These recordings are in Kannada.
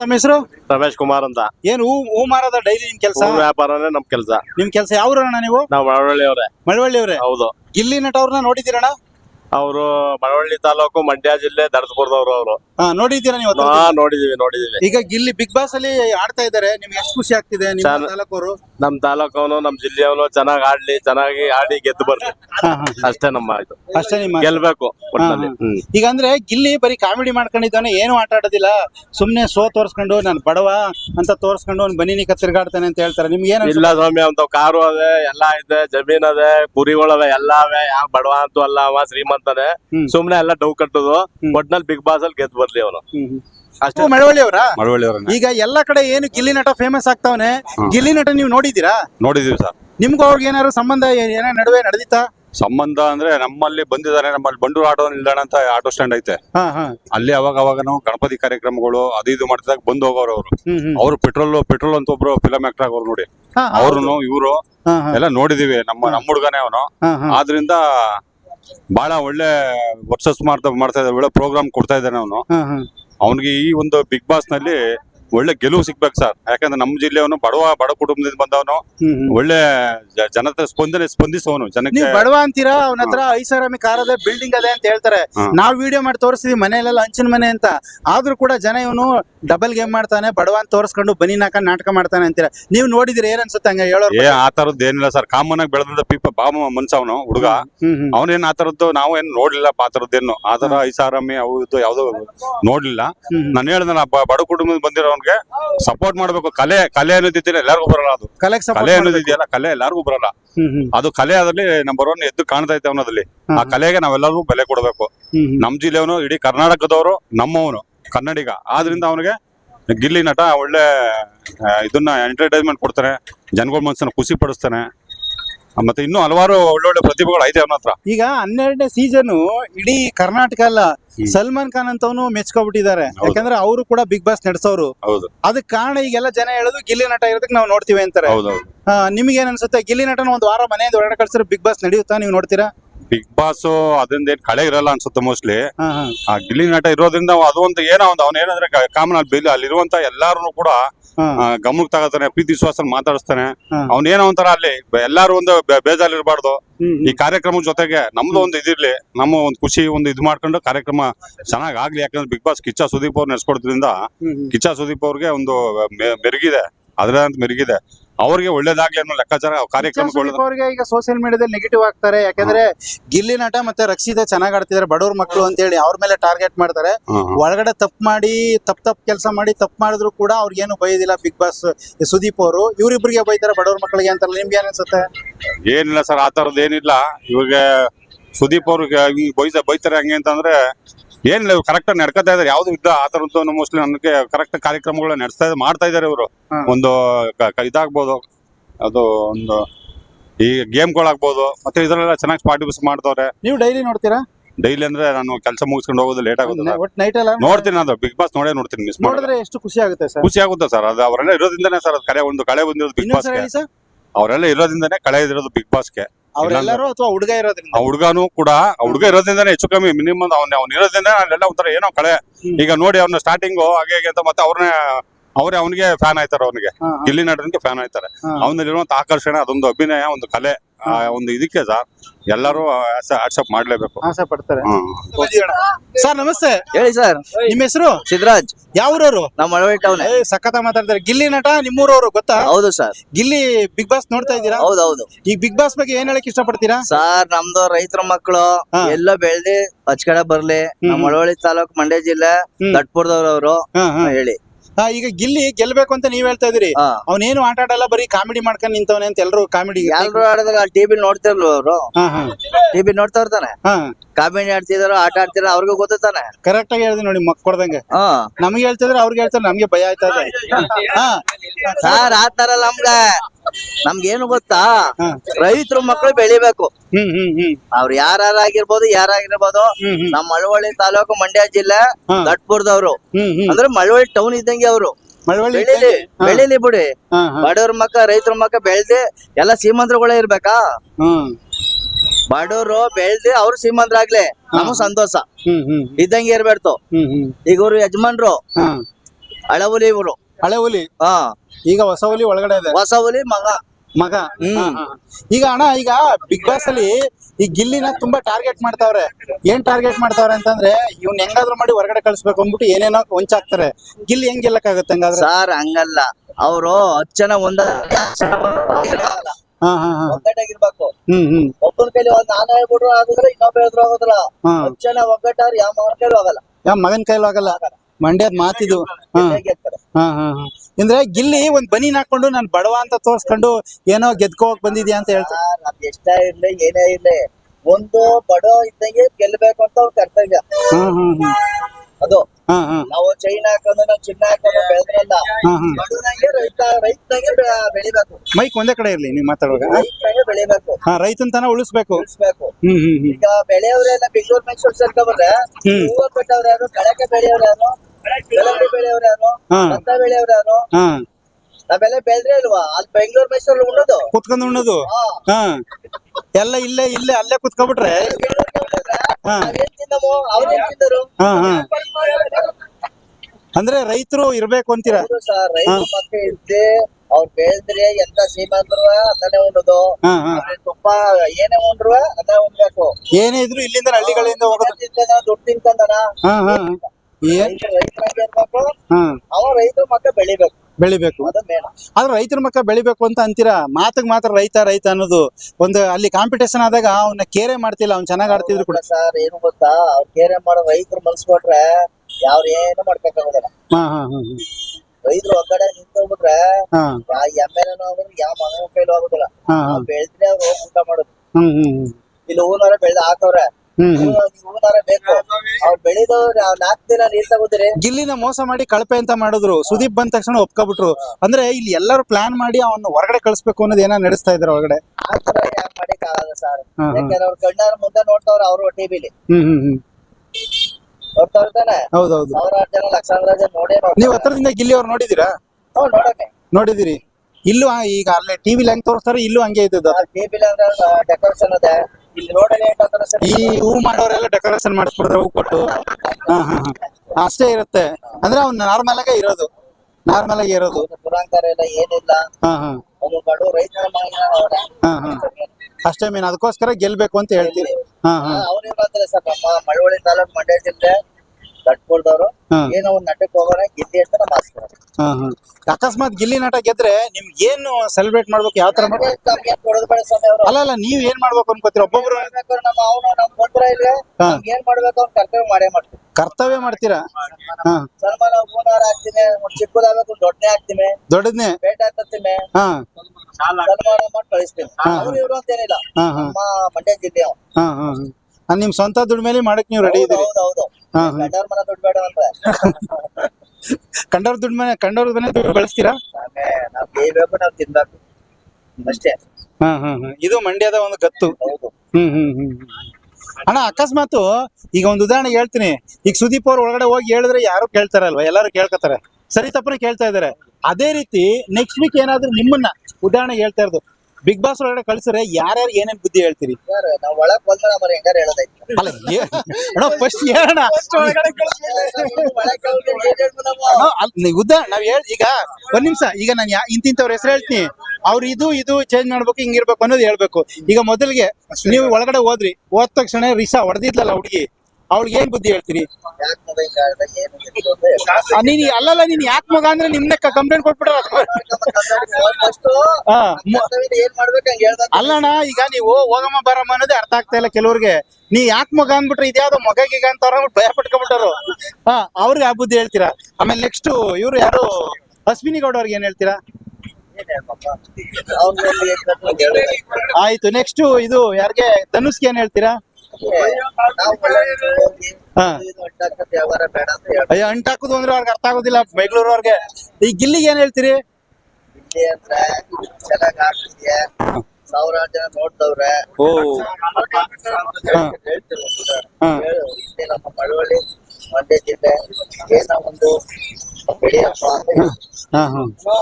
ನಮ್ಮ ಹೆಸರು? ರಮೇಶ್ ಕುಮಾರ್ ಅಂತ. ಏನ್ ಹೂ ಹೂ ಮಾರದ ಡೈಲಿ ನಿಮ್ ಕೆಲಸ? ವ್ಯಾಪಾರ ವ್ಯಾಪಾರನೇ ನಮ್ ಕೆಲಸ. ನಿಮ್ ಕೆಲಸ ಯಾವ ಅಣ್ಣ ನೀವು? ನಾವು ಮಳವಳ್ಳಿ ಅವ್ರೆ ಮಳವಳ್ಳಿ ಅವ್ರೆ ಹೌದು. ಗಿಲ್ಲಿ ನಟ ಅವ್ರನ್ನ ನೋಡಿದ್ದೀರಣ್ಣ? ಅವರು ಮಳವಳ್ಳಿ ತಾಲೂಕು ಮಂಡ್ಯ ಜಿಲ್ಲೆ ದರ್ದಪುರದವ್ರು ಅವರು. ಹಾ ನೋಡಿದ್ದೀರಾ ನೀವು? ಹಾ ನೋಡಿದೀವಿ ನೋಡಿದೀವಿ. ಈಗ ಗಿಲ್ಲಿ ಬಿಗ್ ಬಾಸ್ ಅಲ್ಲಿ ಆಡ್ತಾ ಇದಾರೆ ನಿಮ್ಗೆ ಎಷ್ಟು ಖುಷಿ ಆಗ್ತಿದೆ ನಿಮ್ಮ ತಾಲೂಕವರು? ನಮ್ ತಾಲೂಕವನು ನಮ್ ಜಿಲ್ಲೆಯವನು ಚೆನ್ನಾಗಿ ಆಡ್ಲಿ ಚೆನ್ನಾಗಿ ಆಡಿ ಗೆದ್ದು ಬರ್ಲಿ. ಅಷ್ಟೇ ನಮ್ಮ ಇದು. ಅಷ್ಟೇ ನಿಮ್ಮ ಗೆಲ್ಬೇಕು ಒಟ್ಟಿನಲ್ಲಿ ಹಾ, ಹ್ಮ್. ಈಗ ಅಂದ್ರೆ ಗಿಲ್ಲಿ ಬರೀ ಕಾಮಿಡಿ ಮಾಡ್ಕೊಂಡಿದ್ದಾನೆ ಏನು ಆಟ ಆಡೋದಿಲ್ಲ. ಸುಮ್ನೆ ಸೋ ತೋರ್ಸ್ಕೊಂಡು ನಾನು ಬಡವ ಅಂತ ತೋರ್ಸ್ಕೊಂಡು ಅವ್ನು ಬನ್ನಿನಿಕ ತಿರ್ಗಾಡ್ತಾನೆ ಅಂತ ಹೇಳ್ತಾರೆ. ನಿಮ್ಗೆ ಏನು ಇಲ್ಲ ಸ್ವಾಮಿ ಅಂತ ಕಾರು ಅದೇ ಎಲ್ಲಾ ಇದೆ ಜಮೀನ್ ಅದೇ ಕುರಿಗಳವೆ ಎಲ್ಲ ಅವೆ ಯಾವ ಬಡವ ಅಂತೂ ಅಲ್ಲ ಅವ ಶ್ರೀಮಂತನೇ ಹ್ಮ್. ಸುಮ್ನೆ ಎಲ್ಲ ಡೌ ಕಟ್ಟೋದು. ಒಟ್ನಲ್ಲಿ ಬಿಗ್ ಬಾಸ್ ಅಲ್ಲಿ ಗೆದ್ದು ಬರ್ಲಿ ಅವನು. ಅಷ್ಟೇ. ಮಳವಳ್ಳಿ ಅವರ? ಮಳವಳ್ಳಿ ಅವರ ಈಗ ಎಲ್ಲಾ ಕಡೆ ಏನು ಗಿಲ್ಲಿ ನಟ ಫೇಮಸ್ ಆಗ್ತಾವನೆ? ಗಿಲ್ಲಿ ನಟ ನೀವು ನೋಡಿದೀರಾ ನೋಡಿದೀವಿ ಸರ್. ನಿಮ್ಗೂ ಅವ್ರಿಗೆ ಏನಾದ್ರು ಸಂಬಂಧ ಏನೇ ನಡುವೆ ನಡೆದಿತ್ತಾ? ಸಂಬಂಧ ಅಂದ್ರೆ ನಮ್ಮಲ್ಲಿ ಬಂದಿದ್ದಾರೆ ನಮ್ಮಲ್ಲಿ ಬಂಡೂರು ಆಟೋ ನಿಲ್ದಾಣ ಅಂತ ಆಟೋ ಸ್ಟ್ಯಾಂಡ್ ಐತೆ. ಹಾ ಹಾ. ಅಲ್ಲಿ ಅವಾಗ ಅವಾಗ ನಾವು ಗಣಪತಿ ಕಾರ್ಯಕ್ರಮಗಳು ಅದು ಇದು ಮಾಡ್ತಿದಾಗ ಬಂದು ಹೋಗೋರು ಅವರು. ಅವ್ರು ಪೆಟ್ರೋಲ್ ಪೆಟ್ರೋಲ್ ಅಂತ ಒಬ್ರು ಫಿಲಂ ಆಕ್ಟರ್ ಆಗೋರು ನೋಡಿ. ಅವ್ರು ಇವರು ಎಲ್ಲ ನೋಡಿದೀವಿ ನಮ್ಮ ನಮ್ಮ ಹುಡುಗನೇ ಅವನು. ಆದ್ರಿಂದ ಬಹಳ ಒಳ್ಳೆ ವರ್ಸಸ್ ಮಾಡ್ತಾ ಮಾಡ್ತಾ ಇದ್ದಾರೆ ಒಳ್ಳೆ ಪ್ರೋಗ್ರಾಮ್ ಕೊಡ್ತಾ ಇದ್ದಾನೆ ಅವನು. ಅವನಿಗೆ ಈ ಒಂದು ಬಿಗ್ ಬಾಸ್ನಲ್ಲಿ ಒಳ್ಳೆ ಗೆಲುವು ಸಿಗ್ಬೇಕು ಸರ್. ಯಾಕಂದ್ರೆ ನಮ್ಮ ಜಿಲ್ಲೆಯವನು ಬಡವ ಬಡ ಕುಟುಂಬದಿಂದ ಬಂದವನು. ಒಳ್ಳೆ ಜ- ಜನತೆ ಸ್ಪಂದನೆ ಸ್ಪಂದಿಸುವನು ಜನಕ್ಕೆ ನೀವು ಬಡವ ಅಂತೀರಾ ಅವನ ಹತ್ರ ಐಷಾರಾಮಿ ಕಾರ್ ಅದೇ ಬಿಲ್ಡಿಂಗ್ ಅದೇ ಅಂತ ಹೇಳ್ತಾರೆ. ಹಾ. ನಾವ್ ವಿಡಿಯೋ ಮಾಡಿ ತೋರಿಸ್ತೀವಿ ಮನೆಯಲ್ಲೆಲ್ಲ ಹಂಚಿನ ಮನೆ ಅಂತ. ಆದ್ರೂ ಕೂಡ ಜನ ಇವನು ಡಬಲ್ ಗೇಮ್ ಮಾಡ್ತಾನೆ ಬಡವ ಅಂತ ತೋರಿಸ್ಕೊಂಡು ಬನಿ ನಾಕ ನಾಟಕ ಮಾಡ್ತಾನೆ ಅಂತೀರಾ? ನೀವ್ ನೋಡಿದ್ರೆ ಏನ್ ಅನ್ಸುತ್ತೆ ಹಂಗ ಹೇಳೋರು ಏ ಆ ತರದ್ದು ಏನಿಲ್ಲ ಸರ್. ಕಾಮನ್ ಆಗಿ ಬೆಳೆದ ಪೀಪ ಬಾಮ ಮನ್ಸ ಅವನು ಹುಡುಗ. ಹ್ಮ್ ಹ್ಮ್ ಅವನೇನ್ ಆ ತರದ್ದು ನಾವು ಏನ್ ನೋಡ್ಲಿಲ್ಲ ಆ ತರದ್ದೇನು ಆ ತರ ಐಸಾರಾಮಿ ಅವು ಇದು ಯಾವ್ದು ನೋಡ್ಲಿಲ್ಲ. ಹ್ಮ್. ನಾನು ಹೇಳ್ದಲ್ಲ ಬಡ ಕುಟುಂಬದಿಂದ ಬಂದಿರೋನ್ಗೆ ಸಪೋರ್ಟ್ ಮಾಡ್ಬೇಕು. ಕಲೆ ಕಲೆ ಅನ್ನೋದಿದ್ರೆ ಎಲ್ಲರಿಗೂ ಬರಲ್ಲ ಅದು. ಕಲೆ ಅನ್ನೋದಿದೆಯಲ್ಲ ಕಲೆ ಎಲ್ಲರಿಗೂ ಬರಲ್ಲ. ಅದು ಕಲೆ ಅದ್ರಲ್ಲಿ ನಂಬರ್ ಒನ್ ಎದ್ದು ಕಾಣ್ತಾ ಐತೆ ಅವನದಲ್ಲಿ ಆ ಕಲೆಗೆ ನಾವೆಲ್ಲರೂ ಬೆಲೆ ಕೊಡಬೇಕು. ನಮ್ ಜಿಲ್ಲೆಯವನು ಇಡೀ ಕರ್ನಾಟಕದವರು ನಮ್ಮವನು ಕನ್ನಡಿಗ. ಆದ್ರಿಂದ ಅವನಿಗೆ ಗಿಲ್ಲಿ ನಟ ಒಳ್ಳೆ ಇದನ್ನ ಎಂಟರ್ಟೈನ್ಮೆಂಟ್ ಕೊಡ್ತಾನೆ ಜನಗಳ ಮನಸ್ಸನ್ನ ಖುಷಿ ಪಡಿಸ್ತಾನೆ. ಮತ್ತೆ ಇನ್ನೂ ಹಲವಾರು ಒಳ್ಳೊಳ್ಳೆ ಪ್ರತಿಭೆಗಳು ಐತೆ ಅವನ ಹತ್ರ. ಈಗ ಹನ್ನೆರಡನೇ ಸೀಸನ್ ಇಡೀ ಕರ್ನಾಟಕ ಅಲ್ಲ ಸಲ್ಮಾನ್ ಖಾನ್ ಅಂತವನು ಮೆಚ್ಕೊಬಿಟ್ಟಿದ್ದಾರೆ. ಯಾಕಂದ್ರೆ ಅವರು ಕೂಡ ಬಿಗ್ ಬಾಸ್ ನಡೆಸೋರು. ಹೌದು. ಅದಕ್ಕೆ ಕಾರಣ ಈಗೆಲ್ಲ ಜನ ಹೇಳೋದು ಗಿಲ್ಲಿ ನಟ ಇರೋದಕ್ಕೆ ನಾವು ನೋಡ್ತೀವಿ ಅಂತಾರೆ. ಹೌದೌದು ನಿಮ್ಗೆ ಏನ್ ಅನ್ಸುತ್ತೆ? ಗಿಲ್ಲಿ ನಟನ ಒಂದ್ ವಾರ ಮನೆಯಿಂದ ಹೊರಗಡೆ ಕಳ್ಸಿದ್ರೆ ಬಿಗ್ ಬಾಸ್ ನಡೆಯುತ್ತಾ? ನೀವು ನೋಡ್ತೀರಾ? ಬಿಗ್ ಬಾಸ್ ಅದರಿಂದ ಏನ್ ಕಳೆ ಇರಲ್ಲ ಅನ್ಸುತ್ತೆ ಮೋಸ್ಟ್ಲಿ ಆ ಗಿಲ್ಲಿ ನಟ ಇರೋದ್ರಿಂದ ಅದೊಂದು ಏನೋ ಒಂದು ಅವ್ನ ಏನಂದ್ರೆ ಕಾಮನ್ ಅಲ್ಲಿ ಬಿಲ್ ಅಲ್ಲಿರುವಂತ ಎಲ್ಲಾರು ಕೂಡ ಗಮನಕ್ಕೆ ತಗೋತಾನೆ ಪ್ರೀತಿ ವಿಶ್ವಾಸ ಮಾತಾಡಿಸ್ತಾನೆ. ಅವ್ನೇನೋ ಒಂಥರ ಅಲ್ಲಿ ಎಲ್ಲಾರು ಒಂದು ಬೇಜಾರಿರ್ಬಾರ್ದು. ಈ ಕಾರ್ಯಕ್ರಮದ ಜೊತೆಗೆ ನಮ್ದು ಒಂದು ಇದಿರ್ಲಿ ನಮ್ಮ ಒಂದು ಖುಷಿ ಒಂದು ಇದು ಮಾಡ್ಕೊಂಡು ಕಾರ್ಯಕ್ರಮ ಚೆನ್ನಾಗ್ ಆಗ್ಲಿ ಯಾಕಂದ್ರೆ ಬಿಗ್ ಬಾಸ್ ಕಿಚ್ಚ ಸುದೀಪ್ ಅವ್ರು ನಡೆಸ್ಕೊಡೋದ್ರಿಂದ ಹ್ಮ್. ಕಿಚ್ಚ ಸುದೀಪ್ ಅವ್ರಿಗೆ ಒಂದು ಮೆರಗಿದೆ ಮೆರುಗಿದೆ. ಅದ್ರಂತ ಮೆರುಗಿದೆ. ಅವ್ರಿಗೆ ಒಳ್ಳೇದಾಗ್ಲಿ ಅನ್ನೋ ಲೆಕ್ಕಾಚಾರ ಕಾರ್ಯಕ್ರಮ ಒಳ್ಳೇದ ಅವ್ರಿಗೆ ಈಗ ಸೋಷಿಯಲ್ ಮೀಡಿಯಾದಲ್ಲಿ ನೆಗೆಟಿವ್ ಆಗ್ತಾರೆ. ಯಾಕಂದ್ರೆ ಗಿಲ್ಲಿ ನಟ ಮತ್ತೆ ರಕ್ಷಿತ ಚೆನ್ನಾಗ್ ಆಡ್ತಿದಾರೆ ಬಡವ್ರ ಮಕ್ಕಳು ಅಂತ ಹೇಳಿ ಅವ್ರ ಮೇಲೆ ಟಾರ್ಗೆಟ್ ಮಾಡ್ತಾರೆ. ಒಳಗಡೆ ತಪ್ಪು ಮಾಡಿ ತಪ್ಪು ತಪ್ಪು ಕೆಲಸ ಮಾಡಿ ತಪ್ಪು ಮಾಡಿದ್ರು ಕೂಡ ಅವ್ರಿಗೇನು ಬೈದಿಲ್ಲ ಬಿಗ್ ಬಾಸ್ ಸುದೀಪ್ ಅವರು. ಇವ್ರಿಬ್ರಿಗೆ ಬೈತಾರೆ ಬಡವ್ರ ಮಕ್ಕಳಿಗೆ ಅಂತಾರಲ್ಲ ನಿಮ್ಗೆ ಏನ್ ಅನ್ಸುತ್ತೆ? ಏನಿಲ್ಲ ಸರ್ ಆ ತರದ್ ಏನಿಲ್ಲ. ಇವಾಗ ಸುದೀಪ್ ಅವ್ರಿಗೆ ಬೈಸ ಬೈತಾರೆ ಹಂಗೆ ಅಂತಂದ್ರೆ ಏನಿಲ್ಲ ಕರೆಕ್ಟ್ ನಡ್ಕೊತಾ ಇದಾರೆ. ಯಾವ್ದು ಇದ್ದ ಆ ತರದ್ದು ಮೋಸ್ಟ್ಲಿ ನನಗೆ ಕರೆಕ್ಟ್ ಕಾರ್ಯಕ್ರಮಗಳು ನಡೆಸ್ತಾ ಇದ್ದಾರೆ ಮಾಡ್ತಾ ಇದಾರೆ ಇವರು. ಒಂದು ಕ- ಇದಾಗ್ಬೋದು. ಅದು ಒಂದು ಈ ಗೇಮ್ಗಳಾಗ್ಬೋದು ಮತ್ತೆ ಇದ್ರಲ್ಲೆಲ್ಲ ಚೆನ್ನಾಗಿ ಪಾರ್ಟಿಸಿಪೇಟ್ ಮಾಡ್ತವ್ರೆ ನೀವು ಡೈಲಿ ನೋಡ್ತೀರಾ? ಡೈಲಿ ಅಂದ್ರೆ ನಾನು ಕೆಲಸ ಮುಗಿಸ್ಕೊಂಡು ಹೋಗೋದು ಲೇಟ್ ಆಗುತ್ತೆ ಒಟ್ ನೈಟ್ ಎಲ್ಲ ನೋಡ್ತೀನಿ ನಾನು ಬಿಗ್ ಬಾಸ್ ನೋಡೇ ನೋಡ್ತೀನಿ ಮಿಸ್ ಮಾಡಿದ್ರೆ ನೋಡಿದ್ರೆ ಎಷ್ಟು ಖುಷಿ ಆಗುತ್ತೆ ಸರ್? ಖುಷಿ ಆಗುತ್ತೆ ಸರ್. ಅದು ಅವರೆಲ್ಲ ಇರೋದ್ರಿಂದನೇ ಸರ್ ಅದು ಕಳೆ ಒಂದು ಕಳೆ ಬಂದಿರೋದು ಬಿಗ್ ಬಾಸ್ ಬಾಸ್ಗೆ ಹೇಳಿ ಸರ್? ಅವರೆಲ್ಲ ಇರೋದ್ರಿಂದನೇ ಕಳೆ ಇದಿರೋದು ಬಿಗ್ ಬಾಸ್ಗೆ ಅವ್ರೆಲ್ಲರೂ ಅಥವಾ ಹುಡುಗ ಇರೋದ್ರಿಂದ? ಆ ಹುಡುಗನು ಕೂಡ ಆ ಹುಡುಗ ಇರೋದ್ರಿಂದ ಹೆಚ್ಚು ಕಮ್ಮಿ ಮಿನಿಮಮ್ ಅವ್ನ ಅವ್ನ ಇರೋದ್ರಿಂದ ಅಲ್ಲೆಲ್ಲ ಒಂಥರ ಏನೋ ಕಳೆ. ಈಗ ನೋಡಿ ಅವ್ನ ಸ್ಟಾರ್ಟಿಂಗು ಹಾಗೆ ಹೀಗೆ ಅಂತ ಮತ್ತೆ ಅವ್ರನ್ನೇ ಅವರೇ ಅವನಿಗೆ ಫ್ಯಾನ್ ಆಯ್ತಾರ ಅವನಿಗೆ. ಗಿಲ್ಲಿ ನಟನಿಗೆ ಫ್ಯಾನ್ ಆಯ್ತಾರೆ. ಅವನಲ್ಲಿರುವಂತ ಆಕರ್ಷಣೆ ಅದೊಂದು ಅಭಿನಯ ಒಂದು ಕಲೆ ಆ ಒಂದು ಇದಕ್ಕೆ ಸರ್ ಎಲ್ಲರೂ ಆಕ್ಸೆಪ್ಟ್ ಮಾಡ್ಲೇಬೇಕು. ಆಸೆ ಪಡ್ತಾರೆ. ಸರ್ ನಮಸ್ತೆ. ಹೇಳಿ ಸರ್. ನಿಮ್ಮ ಹೆಸರು? ಸಿದ್ರಾಜ್. ಯಾವ್ರವ್ರು? ನಮ್ಮ ಮಳವಳ್ಳಿ ಟೌನ್ ಏ. ಸಖತ ಮಾತಾಡ್ತಾರೆ? ಗಿಲ್ಲಿ ನಟ ನಿಮ್ಮೂರವ್ರು ಗೊತ್ತಾ? ಹೌದು ಸರ್. ಗಿಲ್ಲಿ ಬಿಗ್ ಬಾಸ್ ನೋಡ್ತಾ ಇದ್ದೀರಾ? ಹೌದು ಹೌದು ಈ ಬಿಗ್ ಬಾಸ್ ಬಗ್ಗೆ ಏನ್ ಹೇಳಕ್ ಇಷ್ಟಪಡ್ತೀರಾ? ಸರ್ ನಮ್ದು ರೈತರ ಮಕ್ಕಳು. ಎಲ್ಲ ಬೆಳ್ದಿ ಹಚ್ಕಡೆ ಬರ್ಲಿ. ನಮ್ಮ ಮಳವಳ್ಳಿ ತಾಲೂಕ್ ಮಂಡ್ಯ ಜಿಲ್ಲೆ. ದಟ್ಪುರದವ್ರವ್ರು. ಹೇಳಿ. ಈಗ ಗಿಲ್ಲಿ ಗೆಲ್ಬೇಕು ಅಂತ ನೀವ್ ಹೇಳ್ತಾ ಇದ್ರಿ ಹಾ. ಅವನೇನು ಆಟ ಆಡಲ್ಲ ಬರೀ ಕಾಮಿಡಿ ಮಾಡ್ಕೊಂಡ್ ನಿಂತವನೆ ಅಂತ ಎಲ್ರು ಕಾಮಿಡಿ ಎಲ್ರು ಆಡಿದಾಗ ಟಿವಿ ನೋಡ್ತಿರ್ಲು ಅವರು? ಹಾ ಹಾ. ಟಿವಿ ನೋಡ್ತಾ ಇರ್ತಾನೆ ಹಾ. ಕಾಮಿಡಿ ಆಡ್ತಿದಾರ ಆಟ ಆಡ್ತಿರೋ ಅವ್ರಿಗೂ ಗೊತ್ತಾನೆ ಕರೆಕ್ಟ್ ಆಗಿ ಹೇಳ್ದೆ ನೋಡಿ ಮಕ್ ಕೊಡ್ದಂಗೆ. ಹಾ. ನಮ್ಗೆ ಹೇಳ್ತಿದ್ರೆ ಅವ್ರಿಗೆ ಹೇಳ್ತಾರೆ ನಮ್ಗೆ ಭಯ ಆಯ್ತಾ ಇದೆ. ಹಾ. ಸರ್ ಆತರ ನಮ್ಗ ನಮ್ಗೇನು ಗೊತ್ತಾ. ರೈತರು ಮಕ್ಕಳು ಬೆಳಿಬೇಕು. ಅವ್ರು ಯಾರಾಗಿರ್ಬೋದು ಯಾರಾಗಿರ್ಬೋದು ನಮ್ ನಮ್ಮ ಮಳವಳ್ಳಿ ತಾಲೂಕು ಮಂಡ್ಯ ಜಿಲ್ಲೆ. ದಟ್ಪುರದವ್ರು ಅಂದ್ರೆ ಮಳವಳ್ಳಿ ಟೌನ್ ಇದ್ದಂಗೆ ಅವರು. ಮಳವಳ್ಳಿ ಬೆಳಿಲಿ ಬೆಳಿಲಿ ಬಿಡಿ. ಬಡವ್ರ ಮಕ್ಕ ರೈತರ ಮಕ್ಕ ಬೆಳ್ದಿ ಎಲ್ಲ ಸೀಮಂತರುಗಳೇ ಇರ್ಬೇಕಾ? ಬಡವರು ಬೆಳ್ದಿ ಅವ್ರು ಸೀಮಂತರಾಗ್ಲಿ. ನಮಗ್ ಸಂತೋಷ. ಇದ್ದಂಗೆ ಇರ್ಬೇಡ್ತು. ಈಗ ಅವ್ರು ಯಜಮಾನ್ರು. ಅಳವಲಿ ಇವರು. ಹಳೆ ಹುಲಿ? ಹಾ. ಈಗ ಹೊಸ ಹುಲಿ ಒಳಗಡೆ ಇದೆ. ಹೊಸ ಹುಲಿ ಮಗ. ಮಗ? ಹ್ಮ್. ಈಗ ಅಣ್ಣ ಈಗ ಬಿಗ್ ಬಾಸ್ ಅಲ್ಲಿ ಈ ಗಿಲ್ಲಿನ ತುಂಬಾ ಟಾರ್ಗೆಟ್ ಮಾಡ್ತಾವ್ರೆ. ಏನ್ ಟಾರ್ಗೆಟ್ ಮಾಡ್ತಾವ್ರೆ ಅಂತಂದ್ರೆ ಇವ್ನ ಹೆಂಗಾದ್ರೂ ಮಾಡಿ ಹೊರಗಡೆ ಕಳ್ಸ್ಬೇಕು ಅಂದ್ಬಿಟ್ಟು ಏನೇನೋ ಹೊಂಚಾಕ್ತಾರೆ. ಗಿಲ್ಲಿ ಹೆಂಗ್ ಗೆಲ್ಲಕ್ಕಾಗತ್ತೆ ಹಂಗಾದ್ರೆ? ಸರ್ ಹಂಗಲ್ಲ. ಅವರು ಹತ್ತು ಜನ ಒಂದ ಹಾ ಹಾ ಹಾ. ಒಗ್ಗಟ್ಟಾಗಿರ್ಬೇಕು. ಹ್ಮ್ ಹ್ಮ್. ಒಬ್ಬನ ಕೈಲಿ ಒಂದ್ ನಾನು ಹೇಳ್ಬಿಟ್ರು ಆಗುದಿಲ್ಲ ಇನ್ನೊಬ್ಬ ಹೇಳಿದ್ರು ಆಗೋದಿಲ್ಲ. ಹಾ. ಹತ್ತು ಜನ ಒಗ್ಗಟ್ಟಾದ್ರೆ ಯಾವ ಮಗನ ಕೈಲೂ ಆಗಲ್ಲ. ಯಾವ ಮಗನ್ ಕೈಲೂ ಆಗಲ್ಲ. ಮಂಡ್ಯದ ಮಾತಿದು. ಹಾ. ಹಾ ಅಂದ್ರೆ ಗಿಲ್ಲಿ ಒಂದ್ ಬನಿ ಹಾಕೊಂಡು ನಾನ್ ಬಡವ ಅಂತ ತೋರ್ಸ್ಕೊಂಡು ಏನೋ ಗೆದ್ಕೋಕ್ ಬಂದಿದ್ಯಾ ಅಂತ ಹೇಳ್ತಾರೆ ಅದ್ ಎಷ್ಟ ಇರ್ಲಿ ಏನೇ ಇರ್ಲಿ ಒಂದು ಬಡೋ ಇದ್ದಂಗೆ ಗೆಲ್ಬೇಕು ಅಂತ ಅವ್ರ ಕರ್ತವ್ಯ. ಹ್ಮ್ ಹ್ಮ್ ಹ್ಮ್ ಅದು. ಹಾ ಹಾ. ನಾವು ಚೈನ್ ಹಾಕೊಂಡು ನಾವು ಚಿನ್ನ ಹಾಕೊಂಡು ಬೆಳೆದ್ರಲ್ಲ ಹಾ ಹಾ. ಬಡವನಾಗೆ ರೈತ ರೈತನಾಗೆ ಬೆ- ಬೆಳಿಬೇಕು. ಮೈಕ್ ಒಂದೇ ಕಡೆ ಇರ್ಲಿ ನೀವ್ ಮಾತಾಡುವಾಗ ರೈತನಾಗೆ ಬೆಳಿಬೇಕು. ಹಾ ರೈತನ್ ತನ ಉಳಿಸ್ಬೇಕು. ಉಳಿಸ್ಬೇಕು. ಹ್ಮ್ ಹ್ಮ್ ಹ್ಮ್. ಈಗ ಬೆಳೆಯವ್ರೆಲ್ಲ ಬೆಂಗಳೂರು ಮೈಸೂರು ಸೇರ್ಕೊಂಡ್ರೆ ಹ್ಮ್. ಹೂವ ಕೊಟ್ಟವ್ರು ಯಾರು ಕಳಕೆ ಬೆಳೆಯವ್ರು ಯಾರು ನಾವೆಲ್ಲ ಬೆಳೆದ್ರೆ ಇಲ್ವಾ? ಅಲ್ಲಿ ಬೆಂಗಳೂರು ಮೈಸೂರು ಉಣ್ಣೋದು. ಕುತ್ಕೊಂಡ್ ಉಣ್ಣೋದು. ಹಾ. ಎಲ್ಲ ಇಲ್ಲೇ ಇಲ್ಲೇ ಅಲ್ಲೇ ಕುತ್ಕೊಂಡ್ಬಿಟ್ರೆ. ಅಂದ್ರೆ ರೈತರು ಇರ್ಬೇಕು ಅಂತೀರಾ? ಅವ್ರು ಬೆಳೆದ್ರೆ ಎಂತ ಶ್ರೀಮಂತರು ಅದನ್ನೇ ಹಾ ತುಪ್ಪ ಏನೇ ಉಂಡ್ರು ಅದೇ ಉಣ್ಬೇಕು. ಏನೇ ಇದ್ರು ಇಲ್ಲಿಂದ ಹಳ್ಳಿಗಳಿಂದ ದುಡ್ಡು ತಿನ್ಕಂದನ ಅವ ರೈತರ ಮಕ್ಕ ಬೆಳಿಬೇಕು. ಬೆಳಿಬೇಕು. ಮೇನ ಆದ್ರೆ ರೈತರ ಮಕ್ಕ ಬೆಳಿಬೇಕು ಅಂತ ಅಂತೀರಾ? ಮಾತಿಗೆ ಮಾತ್ರ ರೈತ ರೈತ ಅನ್ನೋದು ಒಂದು ಅಲ್ಲಿ ಕಾಂಪಿಟೇಷನ್ ಆದಾಗ ಅವನ್ನ ಕೇರೆ ಮಾಡ್ತಿಲ್ಲ ಅವ್ನ್ ಚೆನ್ನಾಗ್ ಆಡ್ತಿದ್ರು ಕೂಡ. ಸರ್ ಏನು ಗೊತ್ತಾ? ಅವ್ರ ಕೇರೆ ಮಾಡೋ ರೈತರು ಮನ್ಸ್ಕೊಟ್ರೆ ಯಾವ್ರ ಏನು ಮಾಡ್ಬೇಕಾಗೋದಿಲ್ಲ ರೈತರು ಒಗ್ಗಡೆ ನಿಂತೋಗ್ಬಿಟ್ರೆ ಎಂ ಎಲ್ ಆಗೋದು ಯಾವ ಮಗನ ಕೈಲೂ ಆಗೋದಿಲ್ಲ. ಬೆಳೆದ್ರೆ ಅವ್ರು ಊಟ ಮಾಡುದು. ಇಲ್ಲಿ ಹೂನಾರ ಬೆಳ್ದ ಹಾಕವ್ರೆ. ಬೇಕು. ಅವ್ರು ನಾವ್ ನಾಲ್ಕು ದಿನ ನೀರ್ ತಗೋತೀರಿ. ಗಿಲ್ಲಿನ ಮೋಸ ಮಾಡಿ ಕಳಪೆ ಅಂತ ಮಾಡಿದ್ರು. ಸುದೀಪ್ ಬಂದ ತಕ್ಷಣ ಒಪ್ಕೊಬಿಟ್ರು. ಅಂದ್ರೆ ಇಲ್ಲಿ ಎಲ್ಲರೂ ಪ್ಲಾನ್ ಮಾಡಿ ಅವನ್ನ ಹೊರಗಡೆ ಕಳಿಸ್ಬೇಕು ಅನ್ನೋದು ಏನೋ ನಡೆಸ್ತಾ ಇದಾರೆ ಒಳಗಡೆ? ಆ ತರ ಯಾಕೆ ಮಾಡಕ್ ಆಗಲ್ಲ ಸರ್. ಯಾಕಂದ್ರೆ ಅವ್ರ ಕಣ್ಣಾರ ಮುಂದೆ ನೋಡ್ತಾವ್ರ ಅವ್ರು ಟಿವಿಲಿ ಹ್ಮ್ ನೋಡ್ತಾವ್ರ ತಾನೆ? ಹೌದೌದು. ಸಾವಿರಾರು ಜನ ಲಕ್ಷಾಂತರ ಜನ ನೋಡೇ ನೀವ್ ಹತ್ರದಿಂದ ಗಿಲ್ಲಿ ಅವ್ರು ನೋಡಿದಿರಾ ನೋಡಕ್ಕೆ ನೋಡಿದಿರಿ ಇಲ್ಲೂ ಈಗ ಅಲ್ಲೇ ಟಿವಿಲಿ ಹೆಂಗ್ ತೋರಿಸ್ತಾರೆ ಇಲ್ಲೂ ಹಂಗೆ ಇದ್ದದ್ದು ಟಿವಿಲಿ ಅಂದ್ರೆ ಡೆಕೋರೇಷನ್ ಅದೇ. ಹೇಳ್ತಾರೆ ಈ ಹೂ ಮಾಡೋರೆಲ್ಲ ಡೆಕೋರೇಷನ್ ಮಾಡಿಸ್ಬಿಡ್ತಾರೆ ಹೂ ಕೊಟ್ಟು. ಹಾ ಹಾ ಹಾ. ಅಷ್ಟೇ ಇರುತ್ತೆ. ಅಂದ್ರೆ ಅವ್ನು ನಾರ್ಮಲ್ ಆಗೇ ಇರೋದು. ನಾರ್ಮಲ್ ಆಗಿ ಇರೋದು. ದುರಾಂಕಾರ ಎಲ್ಲ ಏನಿಲ್ಲ. ಹಾ ಹಾ. ಬಡವ ರೈತರ ಮಗನ ಅವ್ರೆ. ಹಾ ಹಾ. ಅಷ್ಟೇ ಮೀನ್ ಅದಕ್ಕೋಸ್ಕರ ಗೆಲ್ಬೇಕು ಅಂತ ಹೇಳ್ತೀನಿ ಹಾ ಹಾ. ಅವ್ರೇನ್ ಮಾಡ್ತಾರೆ ಸರ್ ನಮ್ಮ ಮಳವಳ್ಳಿ ತಾಲೂಕ್ ಮಂಡ್ಯ ಜಿಲ್ಲೆ. ಕಟ್ಕೊಳ್ದವ್ರು ಹಾ. ಏನೋ ಒಂದ್ ನಟಕ್ ಹೋಗೋಣ ಗೆದ್ದಿ ಅಂತ ನಮ್ಮ ಹಾ ಅಕಸ್ಮಾತ್ ಗಿಲ್ಲಿ ನಟ ಗೆದ್ರೆ ನಿಮ್ಗೆ ಏನು ಸೆಲೆಬ್ರೇಟ್ ಮಾಡ್ಬೇಕು ಯಾವ ತರ ಮಾಡ್- ನಮ್ಗೆ ಕೊಡೋದು ಬೇಡ ಸ್ವಾಮಿ ಅವರು. ಅಲ್ಲ ಅಲ್ಲ ನೀವ್ ಏನ್ ಮಾಡ್ಬೇಕು ಅನ್ಕೋತೀರ? ಒಬ್ಬೊಬ್ರು ನಮ್ಮ ಅವನು ನಮ್ ಬಂದ್ರ ಇಲ್ಲಿ ಹಾ. ನಮ್ಗೆ ಏನ್ ಮಾಡ್ಬೇಕು ಅವ್ನ ಕರ್ತವ್ಯ ಮಾಡೇ ಮಾಡ್ತೀವಿ. ಕರ್ತವ್ಯ ಮಾಡ್ತೀರಾ? ಹಾ. ಸನ್ಮಾನ ಹೂನಾರ ಹಾಕ್ತೀನಿ ಒಂದ್ ಚಿಕ್ಕದಾಗಬೇಕು ದೊಡ್ಡನೇ ಹಾಕ್ತೀನಿ ದೊಡ್ಡದ್ನೇ? ಪೇಟೆ ಹಾಕತ್ತೀನಿ ಹಾ. ಸನ್ಮಾನ ಮಾಡಿ ಕಳಿಸ್ತೀನಿ. ಅವ್ರು ಇವ್ರು ಅಂತ ಏನಿಲ್ಲ ಹಾ ಹಾ. ನಮ್ಮ ಮಂಡ್ಯ ಜಿಲ್ಲೆ ಅವ್ನು. ಹಾ ಹಾ ಹಾ. ಆ, ನಿಮ್ ಸ್ವಂತ ದುಡ್ಮೇಲೆ ಮಾಡಕ್ ನೀವು ರೆಡಿ ಇದ್ದೀರಿ. ಹೌದು ಹೌದು. ಗಂಡವ್ರ ಮನ ದುಡ್ಡು ಬೇಡ ಅಂದ್ರೆ. ಕಂಡವ್ರ ದುಡ್ಡು ಮನೆ ಕಂಡವ್ರ ಮನೆ ದುಡ್ಡು ಬಳಸ್ತೀರಾ? ನಾವ್ ತಿನ್ಬೇಕು. ಅಷ್ಟೇ. ಹಾ ಹಾ ಹಾ. ಇದು ಮಂಡ್ಯದ ಒಂದು ಗತ್ತು. ಹೌದು. ಹ್ಮ್ ಹ್ಮ್ ಹ್ಮ್ ಹ್ಮ್. ಅಣ್ಣ ಅಕಸ್ಮಾತ್ ಈಗ ಒಂದು ಉದಾಹರಣೆ ಹೇಳ್ತೀನಿ. ಈಗ ಸುದೀಪ್ ಅವ್ರ ಒಳಗಡೆ ಹೋಗಿ ಹೇಳಿದ್ರೆ ಯಾರು ಕೇಳ್ತಾರಲ್ವಾ? ಎಲ್ಲರೂ ಕೇಳ್ಕೊತಾರೆ. ಸರಿ ತಪ್ಪನೆ ಕೇಳ್ತಾ ಇದಾರೆ ಅದೇ ರೀತಿ ನೆಕ್ಸ್ಟ್ ವೀಕ್ ಏನಾದ್ರೂ ನಿಮ್ಮನ್ನ ಉದಾಹರಣೆ ಹೇಳ್ತಾ ಇರೋದು. ಬಿಗ್ ಬಾಸ್ ಒಳಗಡೆ ಕಳ್ಸಿದ್ರೆ ಯಾರ್ಯಾರು ಏನೇನ್ ಬುದ್ಧಿ ಹೇಳ್ತೀರಿ? ಸರ್ ನಾವ್ ಒಳಗ್ ಬಂದ್ರೆ ನಮ್ಮ ಹೆಂಗಾರ ಹೇಳೋದೈತಿ ಅಲ್ಲ ಅಣ್ಣ ಫಸ್ಟ್ ಹೇಳೋಣ. ಒಳಗ್ ಹೋಗಿ ಏನ್ ನಾವು? ಅಣ್ಣ, ಅಲ್- ನೀ ಉದಾ ನಾವ್ ಹೇಳ್ ಈಗ ಒಂದ್ ನಿಮಿಷ ಈಗ ನಾನು ಯಾ ಇಂತಿಂತವ್ರ ಹೆಸರು ಹೇಳ್ತೀನಿ. ಅವ್ರು ಇದು ಇದು ಚೇಂಜ್ ಮಾಡ್ಬೇಕು ಹಿಂಗಿರ್ಬೇಕು ಅನ್ನೋದು ಹೇಳ್ಬೇಕು. ಈಗ ಮೊದಲಿಗೆ ನೀವು ಒಳಗಡೆ ಹೋದ್ರಿ ಹೋದ ತಕ್ಷಣ ರಿಸಾ ಹೊಡೆದಿದ್ಲಲ್ಲ ಹುಡುಗಿ. ಅವಳಿಗೆ ಏನ್ ಬುದ್ಧಿ ಹೇಳ್ತೀರಿ. ನೀನ್ ಅಲ್ಲಲ್ಲ ನೀನ್ ಯಾಕ್ ಮಗ ಅಂದ್ರೆ ನಿಮ್ನೆ ಕಂಪ್ಲೇಂಟ್ ಕೊಟ್ಬಿಟ್ರ ಅಲ್ಲಣ್ಣ ಈಗ ನೀವು ಹೋಗಮ್ಮ ಬರಮ್ಮ ಅನ್ನೋದೇ ಅರ್ಥ ಆಗ್ತಾ ಇಲ್ಲ ಕೆಲವ್ರಿಗೆ. ನೀ ಯಾಕ್ ಮಗ ಅಂದ್ಬಿಟ್ರೆ ಇದ್ಯಾವ್ದೋ ಮಗ ಗೀಗ ಅಂತ ಅವ್ರ ಭಯ ಪಟ್ಕೊಂಡ್ಬಿಟ್ಟರು ಹಾ ಅವ್ರಿಗೆ ಆ ಬುದ್ಧಿ ಹೇಳ್ತೀರಾ? ಆಮೇಲೆ ನೆಕ್ಸ್ಟ್ ಇವ್ರು ಯಾರು? ಅಶ್ವಿನಿ ಗೌಡ ಅವ್ರಿಗೆ ಏನ್ ಹೇಳ್ತೀರಾ. ಆಯ್ತು ನೆಕ್ಸ್ಟ್ ಇದು ಯಾರಿಗೆ? ಧನುಷ್ಗೆ ಏನ್ ಹೇಳ್ತೀರಾ? ಹೇಳ್ಬೇಕು. ಅಂಟಾಕುದು ಅಂದ್ರೆ ಅವ್ರಿಗೆ ಅರ್ಥ ಆಗೋದಿಲ್ಲ ಬೆಂಗಳೂರು ಅವ್ರಿಗೆ. ಈ ಗಿಲ್ಲಿಗೆ ಏನ್ ಹೇಳ್ತೀರಿ? ಇಲ್ಲಿ ಅಂದ್ರೆ ಚೆನ್ನಾಗಿ ಆಗ್ತಿದ್ಯಾ ಸಾವಿರಾರು ಜನ ನೋಡ್ತವ್ರೆ ಓ. ಹೇಳ್ತೀನಿ ಒಂದ್ ಹಾ. ಹೇಳು ಇಲ್ಲಿ ನಮ್ಮ ಮಳವಳ್ಳಿ ಮಂಡ್ಯ ಜಿಲ್ಲೆ ಏನೋ ಒಂದು ಬೆಳೆಯಪ್ಪ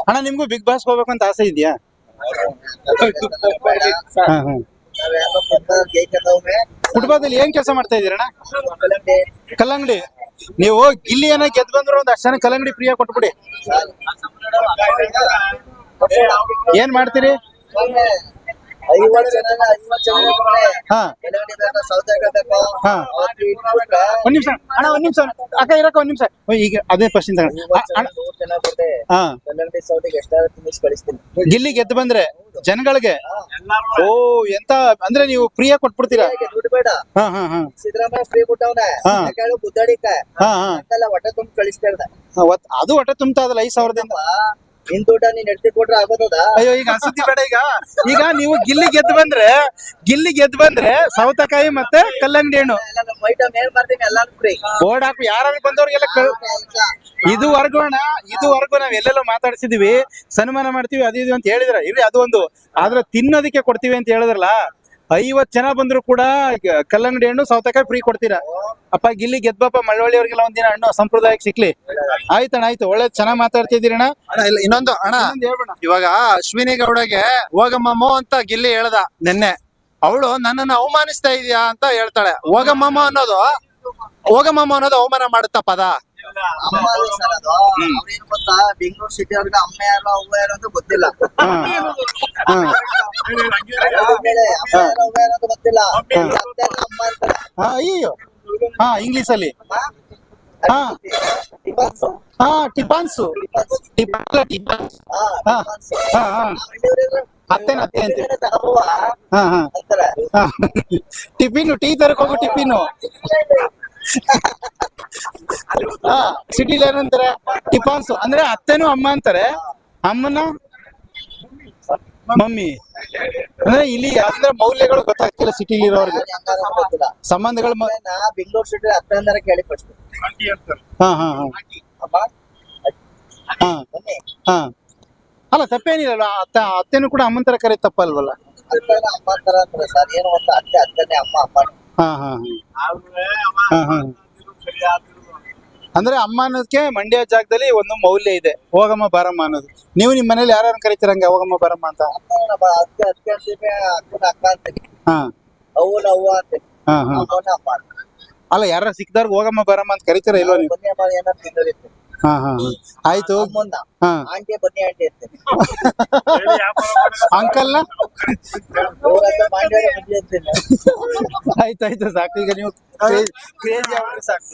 ಅಣ್ಣ ನಿಮ್ಗೂ ಬಿಗ್ ಬಾಸ್ ಹೋಗ್ಬೇಕು ಅಂತ ಆಸೆ ಇದೆಯಾ? ಬೇಡ ಹಾ ಹಾ ನಾವೇನೋ ಫುಟ್ಬಾಲ್ ಫುಟ್ಬಾಲ್ ಏನ್ ಕೆಲಸ ಮಾಡ್ತಾ ಇದೀರಣ್ಣ ಕಲ್ಲಂಗಡಿ. ನೀವು ಗಿಲ್ಲಿ ಏನೋ ಗೆದ್ದು ಬಂದ್ರು ಒಂದ್ ಅಷ್ಟು ಜನ ಕಲ್ಲಂಗಡಿ ಪ್ರಿಯ ಕೊಟ್ಬಿಡಿ. ಏನ್ ಮಾಡ್ತೀರಿ? ಜನ ಜನ. ಹಾ. ಒಂದ್ ನಿಮಿಷ. ಅಣ್ಣ ಒಂದ್ ನಿಮಿಷ. ಅಕ್ಕ ಇರಕ್ಕ ಒಂದ್ ನಿಮಿಷ. ಈಗ ಅದೇ. ಹಾ. ಎಷ್ಟಾದ್ರೂ ಕಳಿಸ್ತೀನಿ. ಗಿಲ್ಲಿ ಗೆದ್ದು ಬಂದ್ರೆ ಜನಗಳಿಗೆ? ಓ ಎಂತ ಅಂದ್ರೆ ನೀವು ಪ್ರಿಯ ಕೊಟ್ಬಿಡ್ತೀರಾ? ಯಾಕೆ ದುಡ್ಡು ಬೇಡ ಹಾ ಹಾ ಹಾ. ಸಿದ್ದರಾಮಯ್ಯ ಫ್ರೀ ಹಾ. ಕೇಳು ಹಾ ಹಾ. ಅಂತೆಲ್ಲ ಹೊಟ್ಟೆ ತುಂಬ ಕಳಿಸ್ತಾ ಇರ್ದ. ಅದು ಹೊಟ್ಟೆ ತುಂಬ್ತಾ ಅದಲ್ಲ ಐದ್ ಸಾವಿರದಿಂದ? ನಿನ್ ದುಡ್ಡ ನೀನ್ ಎಡ್ತಿ ಕೊಟ್ರೆ ಆಗೋದದ? ಅಯ್ಯೋ ಈಗ ಅಸುದ್ದಿ ಬೇಡ ಈಗ. ಈಗ ನೀವು ಗಿಲ್ಲಿ ಗೆದ್ದು ಬಂದ್ರೆ ಗಿಲ್ಲಿ ಗೆದ್ದು ಬಂದ್ರೆ ಸೌತೆಕಾಯಿ ಮತ್ತೆ ಕಲ್ಲಂಗಡಿ ಹಣ್ಣು. ಎಲ್ಲ ನಮ್ಮ ಐಟಮ್ ಏನ್ ಮಾಡ್ತೀನಿ ಎಲ್ಲಾನು ಫ್ರೀ ಬೋರ್ಡ್ ಹಾಕು ಯಾರು ಬಂದವ್ರಿಗೆಲ್ಲ ಇದುವರೆಗೂ ಅಣ್ಣ ಇದುವರೆಗೂ ನಾವ್ ಎಲ್ಲೆಲ್ಲೋ ಮಾತಾಡ್ಸಿದೀವಿ. ಸನ್ಮಾನ ಮಾಡ್ತೀವಿ ಅದು ಇದು ಅಂತ ಹೇಳಿದ್ರ. ಇರ್ರಿ ಅದು ಒಂದು. ಆದ್ರೆ ತಿನ್ನೋದಕ್ಕೆ ಕೊಡ್ತೀವಿ ಅಂತ ಹೇಳಿದ್ರಲ್ಲ ಐವತ್ ಜನ ಬಂದ್ರು ಕೂಡ ಕಲ್ಲಂಗಡಿ ಹಣ್ಣು ಸೌತೆಕಾಯಿ ಫ್ರೀ ಕೊಡ್ತೀರಾ? ಅಪ್ಪ ಗಿಲ್ಲಿ ಗೆದ್ದಪ್ಪ ಮಳವಳ್ಳಿ ಅವ್ರಿಗೆಲ್ಲ ಒಂದಿನ ಹಣ್ಣು ಸಂಪ್ರದಾಯಕ್ಕೆ ಸಿಕ್ಲಿ. ಆಯ್ತಣ್ಣ ಆಯ್ತು. ಒಳ್ಳೆ ಚೆನ್ನಾಗ್ ಮಾತಾಡ್ತಿದ್ದೀರಣ್ಣ. ಇಲ್ಲ ಇನ್ನೊಂದು ಅಣ್ಣ. ಇವಾಗ ಅಶ್ವಿನಿ ಗೌಡಗೆ ಹೋಗಮ್ಮಮ್ಮೋ ಅಂತ ಗಿಲ್ಲಿ ಹೇಳ್ದ ನಿನ್ನೆ. ಅವಳು ನನ್ನನ್ನ ಅವಮಾನಿಸ್ತಾ ಇದೀಯಾ ಅಂತ ಹೇಳ್ತಾಳೆ. ಹೋಗಮ್ಮಮ್ಮ ಅನ್ನೋದು ಹೋಗಮ್ಮಮ್ಮ ಅನ್ನೋದು ಅವಮಾನ ಮಾಡುತ್ತಾ ಪದ. ಅವ್ರೇನ್ ಗೊತ್ತಾ? ಬೆಂಗಳೂರು ಸಿಟಿ ಅವ್ರಿಗೆ ಅಮ್ಮ ಯಾರು ಅವ್ವ ಯಾರು ಅಂತ ಗೊತ್ತಿಲ್ಲ. ಅಮ್ಮ ಯಾರು ಗೊತ್ತಿಲ್ಲ. ಅಮ್ಮ ಹಾ. ಅಯ್ಯೋ ಹಾ ಇಂಗ್ಲಿಷ್ ಅಲ್ಲಿ. ಹಾ. ಟಿಪಾನ್ಸು? ಟಿಪಾನ್ಸ್. ಟಿಪಾನ್ಸ್. ಹಾ? ಅತ್ತೆನ ಅತ್ತೆ ಅಂತ. ಟಿಫಿನ್ ಟೀ ತರಕ್ ಹೋಗು ಟಿಫಿನ್. ಸಿಟಿಲಿ ಏನಂತಾರೆ ಟಿಪಾನ್ಸ್ ಅಂದ್ರೆ ಅತ್ತೆನೂ ಅಮ್ಮ ಅಂತಾರೆ. ಅಮ್ಮನ ಮಮ್ಮಿ. ಅಂದ್ರೆ ಇಲ್ಲಿ ಅಂದ್ರೆ ಮೌಲ್ಯಗಳು ಗೊತ್ತಾಗ್ತಿಲ್ಲ ಸಿಟಿಲಿ ಇರೋರ್ಗೆ ಸಂಬಂಧಗಳು ಬೆಂಗಳೂರು ಸಿಟಿ ಹತ್ತಂದರೆ ಕೇಳಿ ಫಸ್ಟ್ ಹಾ ಹಾ ಅಲ್ಲ ತಪ್ಪೇನಿಲ್ಲ ಅತ್ತ ಅತ್ತೆನೂ ಕೂಡ ಅಮ್ಮನ ತರ ಕರೆ ತಪ್ಪಲ್ವಲ್ಲ ಅಮ್ಮ ಅಂತಾರ ಅಂತಾರೆ. ಸರ್ ಏನು ಅತ್ತೆ ಅತ್ತೆ ಅತ್ತೆನೆ ಅಮ್ಮ ಅಮ್ಮ. ಹಾ ಹಾ ಹಾ. ಹಾ ಅಂದ್ರೆ ಅಮ್ಮ ಅನ್ನೋದಕ್ಕೆ ಮಂಡ್ಯ ಜಾಗದಲ್ಲಿ ಒಂದು ಮೌಲ್ಯ ಇದೆ. ಹೋಗಮ್ಮ, ಬಾರಮ್ಮ ಅನ್ನೋದು. ನೀವು ನಿಮ್ ಮನೇಲಿ ಯಾರು ಕರಿತೀರಂಗ ಹೋಗಮ್ಮ, ಬಾರಮ್ಮ ಅಂತ. ಅಲ್ಲ ಯಾರ ಸಿಕ್ತಾರ ಹೋಗಮ್ಮ, ಬಾರಮ್ಮ ಅಂತ ಕರಿತೀರ ಇಲ್ವಾ ನೀವು? ಹಾ ಹಾ ಹಾ. ಆಯ್ತು. ಹಾ. ಆಂಟಿ ಬನ್ನಿ ಆಂಟಿ ಅಂತೀನಿ ಅಂಕಲ್ನ ಆಯ್ತಾಯ್ತು ಸಾಕು. ಈಗ ನೀವು ಕ್ರೇಜಿ ಸಾಕು.